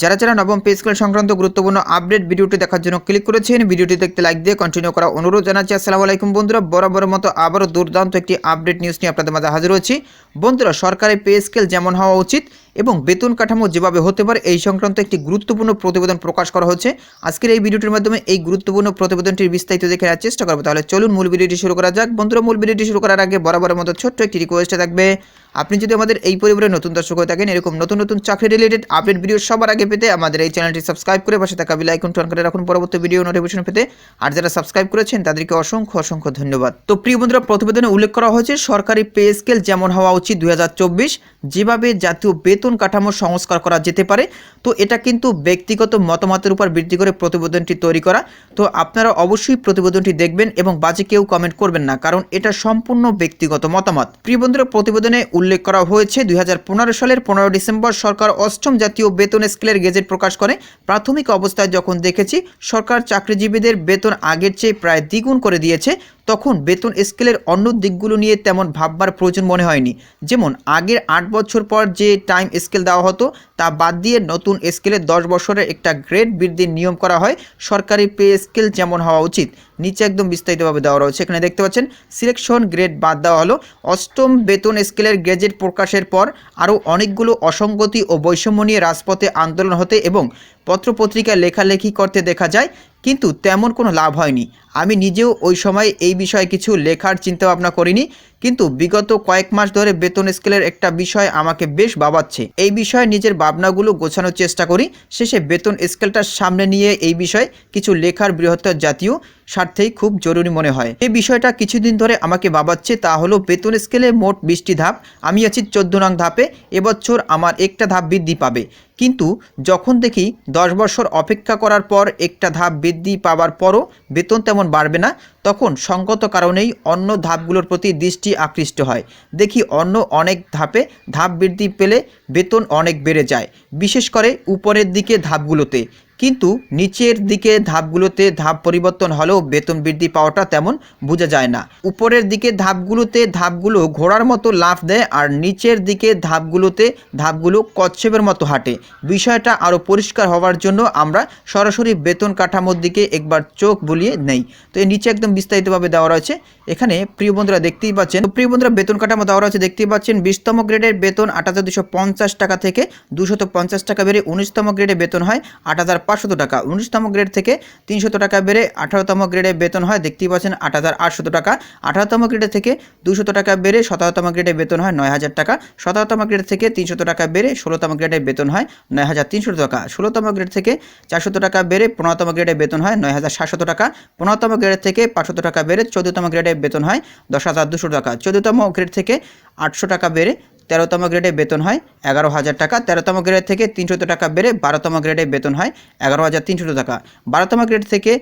যারা যারা নবম পে স্কেল সংক্রান্ত গুরুত্বপূর্ণ আপডেট ভিডিওটি দেখার জন্য ক্লিক করেছেন, ভিডিওটি দেখতে লাইক দিয়ে কন্টিনিউ করা অনুরোধ জানাচ্ছি। আসসালামু আলাইকুম বন্ধুরা, বরাবর মতো আবারও দুর্দান্ত একটি আপডেট নিউজ নিয়ে আপনাদের মাঝে হাজির হচ্ছি বন্ধুরা, সরকারি পে স্কেল যেমন হওয়া উচিত এবং বেতন কাঠামো যেভাবে হতে পারে, এই সংক্রান্ত একটি গুরুত্বপূর্ণ প্রতিবেদন প্রকাশ করা হচ্ছে। আজকের এই ভিডিওটির মাধ্যমে এই গুরুত্বপূর্ণ প্রতিবেদনটির বিস্তারিত দেখে নেওয়ার চেষ্টা করব। তাহলে চলুন মূল ভিডিওটি শুরু করা যাক। বন্ধুরা, মূল ভিডিওটি শুরু করার আগে বরাবরের মতো ছোট্ট একটি রিকোয়েস্ট থাকবে, আপনি যদি আমাদের এই পরিবারের নতুন দর্শক হয়ে থাকেন, এরকম নতুন নতুন চাকরি রিলেটেড আপডেট ভিডিও সবার আগে পেতে আমাদের এই চ্যানেলটি সাবস্ক্রাইব করে পাশে থাকা বেল আইকনটি অন করে রাখুন। পরবর্তী ভিডিও নোটিফিকেশন পেতে আর যারা সাবস্ক্রাইব করেছেন, তাদেরকে অসংখ্য অসংখ্য ধন্যবাদ। তো প্রিয় বন্ধুরা, প্রতিবেদনে উল্লেখ করা হয়েছে, সরকারি পে স্কেল যেমন হওয়া উচিত দুই হাজার চব্বিশ, যেভাবে জাতীয় বেতন কাঠামো সংস্কার করা যেতে পারে। তো এটা কিন্তু ব্যক্তিগত মতামতের উপর ভিত্তি করে প্রতিবেদনটি তৈরি করা। তো আপনারা অবশ্যই প্রতিবেদনটি দেখবেন এবং বাজে কেউ কমেন্ট করবেন না, কারণ এটা সম্পূর্ণ ব্যক্তিগত মতামত। প্রিয় বন্ধুরা, প্রতিবেদনে উল্লেখ করা হয়েছে, দুই হাজার পনেরো সালের পনেরো ডিসেম্বর সরকার অষ্টম জাতীয় বেতন স্কেলের গেজেট প্রকাশ করে। প্রাথমিক অবস্থায় যখন দেখেছি, সরকার চাকরিজীবীদের বেতন আগের চেয়ে প্রায় দ্বিগুণ করে দিয়েছে। তখন বেতন স্কেলের অন্য দিকগুলো নিয়ে তেমন ভাববার প্রয়োজন মনে হয়নি। যেমন, আগের আট বছর পর যে টাইম স্কেল দেওয়া হতো, তা বাদ দিয়ে নতুন স্কেলে দশ বছরের একটা গ্রেড বৃদ্ধির নিয়ম করা হয়। সরকারি পে স্কেল যেমন হওয়া উচিত, নিচে একদম বিস্তারিতভাবে দেওয়া রয়েছে। এখানে দেখতে পাচ্ছেন, সিলেকশন গ্রেড বাদ দেওয়া হলো। অষ্টম বেতন স্কেলের গ্রেজেট প্রকাশের পর আরও অনেকগুলো অসঙ্গতি ও বৈষম্য নিয়ে রাজপথে আন্দোলন হতে এবং পত্রপত্রিকায় লেখালেখি করতে দেখা যায়, কিন্তু তেমন কোনো লাভ হয়নি। আমি নিজেও ওই সময় এই বিষয়ে কিছু লেখার চিন্তা ভাবনা করিনি, কিন্তু বিগত কয়েক মাস ধরে বেতন স্কেলের একটা বিষয় আমাকে বেশ ভাবাচ্ছে এই বিষয়ে নিজের ভাবনাগুলো গোছানোর চেষ্টা করি, শেষে বেতন স্কেলটার সামনে নিয়ে এই বিষয়ে কিছু লেখার বৃহত্তর জাতীয় স্বার্থেই খুব জরুরি মনে হয়। এই বিষয়টা কিছুদিন ধরে আমাকে বাবাচ্ছে, তা হলো বেতন স্কেলে মোট বিশটি ধাপ, আমি আছি চোদ্দ নং ধাপে, এবছর আমার একটা ধাপ বৃদ্ধি পাবে। কিন্তু যখন দেখি দশ বছর অপেক্ষা করার পর একটা ধাপ বৃদ্ধি পাওয়ার পরও বেতন তেমন বাড়বে না, তখন সঙ্গত কারণেই অন্য ধাপগুলোর প্রতি দৃষ্টি আকৃষ্ট হয়। দেখি অন্য অনেক ধাপে ধাপ বৃদ্ধি পেলে বেতন অনেক বেড়ে যায়, বিশেষ করে উপরের দিকে ধাপগুলোতে। কিন্তু নিচের দিকে ধাপগুলোতে ধাপ পরিবর্তন হলেও বেতন বৃদ্ধি পাওয়াটা তেমন বোঝা যায় না। উপরের দিকে ধাপগুলোতে ধাপগুলো ঘোড়ার মতো লাফ দেয় আর নিচের দিকে ধাপগুলোতে ধাপগুলো কচ্ছপের মতো হাঁটে। বিষয়টা আরও পরিষ্কার হওয়ার জন্য আমরা সরাসরি বেতন কাঠামোর দিকে একবার চোখ বুলিয়ে নেই। তো এর নিচে একদম বিস্তারিতভাবে দেওয়া রয়েছে। এখানে প্রিয় বন্ধুরা দেখতেই পাচ্ছেন প্রিয় বন্ধুরা বেতন কাঠামো দেওয়া রয়েছে, দেখতেই পাচ্ছেন বিশতম গ্রেডের বেতন আট হাজার দুশো পঞ্চাশ টাকা থেকে দুশত পঞ্চাশ টাকা বেড়ে উনিশতম গ্রেডে বেতন হয় আট হাজার পাঁচশত টাকা। উনিশতম গ্রেড থেকে তিনশত টাকা বেড়ে আঠারোতম গ্রেডে বেতন হয়, দেখতেই পাচ্ছেন আট হাজার আটশত টাকা। আঠারোতম গ্রেডে থেকে দুশত টাকা বেড়ে সতেরোতম গ্রেডে বেতন হয় নয় হাজার টাকা। সতেরোতম গ্রেড থেকে তিনশত টাকা বেড়ে ষোলোতম গ্রেডে বেতন হয় নয় হাজার তিনশো টাকা। ষোলোতম গ্রেড থেকে চারশত টাকা বেড়ে পনেরোতম গ্রেডে বেতন হয় নয় হাজার সাতশত টাকা। পনেরোতম গ্রেড থেকে পাঁচশত টাকা বেড়ে চোদ্দতম গ্রেডে বেতন হয় দশ হাজার দুশো টাকা। চোদ্দতম গ্রেড থেকে আটশো টাকা বেড়ে তেরোতম গ্রেডে বেতন হয় এগারো হাজার টাকা। তেরোতম গ্রেড থেকে তিনশত টাকা বেড়ে বারোতম গ্রেডে বেতন হয় এগারো হাজার তিনশত টাকা। বারোতম গ্রেড থেকে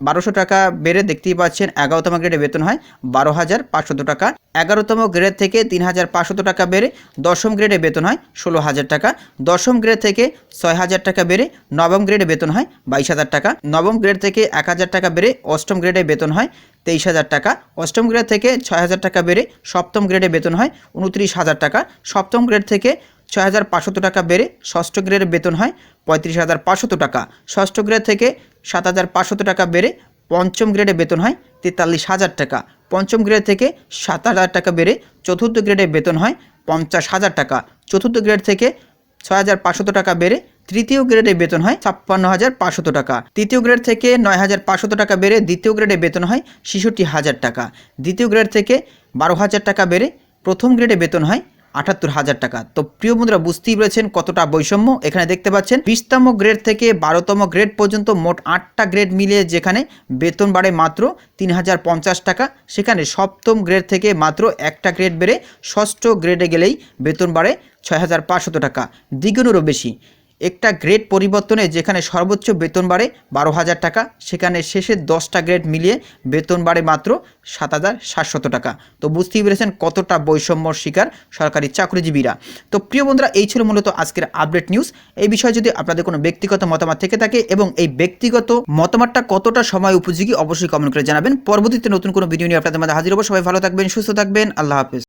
বারোশো টাকা বেড়ে দেখতেই পাচ্ছেন এগারোতম গ্রেডে বেতন হয় বারো হাজার পাঁচশত টাকা। এগারোতম গ্রেড থেকে তিন হাজার পাঁচশত টাকা বেড়ে দশম গ্রেডে বেতন হয় ষোলো হাজার টাকা। দশম গ্রেড থেকে ছয় হাজার টাকা বেড়ে নবম গ্রেডে বেতন হয় বাইশ হাজার টাকা। নবম গ্রেড থেকে এক হাজার টাকা বেড়ে অষ্টম গ্রেডে বেতন হয় তেইশ হাজার টাকা। অষ্টম গ্রেড থেকে ছয় হাজার টাকা বেড়ে সপ্তম গ্রেডে বেতন হয় উনত্রিশ হাজার টাকা। সপ্তম গ্রেড থেকে ছয় হাজার পাঁচশত টাকা বেড়ে ষষ্ঠ গ্রেডের বেতন হয় পঁয়ত্রিশ হাজার পাঁচশত টাকা। ষষ্ঠ গ্রেড থেকে সাত হাজার পাঁচশত টাকা বেড়ে পঞ্চম গ্রেডে বেতন হয় তেতাল্লিশ হাজার টাকা। পঞ্চম গ্রেড থেকে সাত হাজার টাকা বেড়ে চতুর্থ গ্রেডে বেতন হয় পঞ্চাশ হাজার টাকা। চতুর্থ গ্রেড থেকে ছয় হাজার পাঁচশত টাকা বেড়ে তৃতীয় গ্রেডে বেতন হয় ছাপ্পান্ন হাজার পাঁচশত টাকা। তৃতীয় গ্রেড থেকে নয় হাজার পাঁচশত টাকা বেড়ে দ্বিতীয় গ্রেডে বেতন হয় ছেষট্টি হাজার টাকা। দ্বিতীয় গ্রেড থেকে বারো হাজার টাকা বেড়ে প্রথম গ্রেডে বেতন হয় আটাত্তর হাজার টাকা। তো প্রিয় বন্ধুরা, বুঝতেই পেরেছেন কতটা বৈষম্য। এখানে দেখতে পাচ্ছেন, বিশতম গ্রেড থেকে বারোতম গ্রেড পর্যন্ত মোট আটটা গ্রেড মিলিয়ে যেখানে বেতন বাড়ে মাত্র তিন হাজার পঞ্চাশ টাকা। সেখানে সপ্তম গ্রেড থেকে মাত্র একটা গ্রেড বেড়ে ষষ্ঠ গ্রেডে গেলেই বেতন বাড়ে ছয় হাজার পাঁচশত টাকা। দ্বিগুণেরও বেশি। একটা গ্রেড পরিবর্তনে যেখানে সর্বোচ্চ বেতন বাড়ে বারো হাজার টাকা, সেখানে শেষের দশটা গ্রেড মিলিয়ে বেতন বাড়ে মাত্র সাত হাজার সাতশত টাকা। তো বুঝতেই পেরেছেন কতটা বৈষম্যর শিকার সরকারি চাকরিজীবীরা। তো প্রিয় বন্ধুরা, এই ছিল মূলত আজকের আপডেট নিউজ। এই বিষয়ে যদি আপনাদের কোনো ব্যক্তিগত মতামত থেকে থাকে এবং এই ব্যক্তিগত মতামতটা কতটা সময় উপযোগী, অবশ্যই কমেন্ট করে জানাবেন। পরবর্তীতে নতুন কোনো ভিডিও নিয়ে আপনাদের মধ্যে হাজির হব। সবাই ভালো থাকবেন, সুস্থ থাকবেন। আল্লাহ হাফেজ।